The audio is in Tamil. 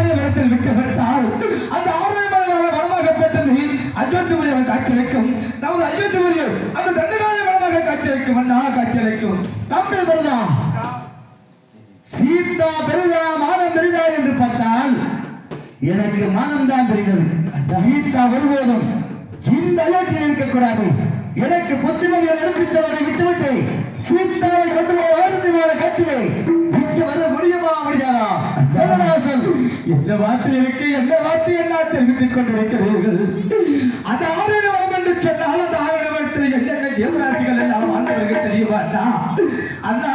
ஆரண்ய நிலத்தில் விற்கப்பட்டால் அந்த ஆரண்ய மலையாக வளமாகப்பட்டது அஜோத்திபுரி அவன் காட்சியளிக்கும் நமது அஜோத்திபுரி அந்த தண்டகாய வளமாக காட்சியளிக்கும் அண்ணா காட்சியளிக்கும் தம்பி பிரதா? சீதா பெரிதா மானம் பெரிதா என்று பார்த்தால் எனக்கு மானம் தான் பெரியது சீதா ஒருபோதும் இந்த அலோட்டில் இருக்கக்கூடாது. எனக்கு புத்திமதிகள் எடுப்பிச்சவரை விட்டுவிட்டு சீதாவை கொண்டு போய் கட்டிலே முடியாதா எந்த வார்த்தை இருக்கு? எந்த வார்த்தை எல்லாம் தெரிவித்துக் கொண்டிருக்கிறீர்கள்? அது ஆரணவம் என்று சொன்னால் அந்த ஆரணவத்தில் என்னென்ன தேவராசிகள் எல்லாம் வாழ்ந்தவர்கள் தெரியுமா அண்ணா அண்ணா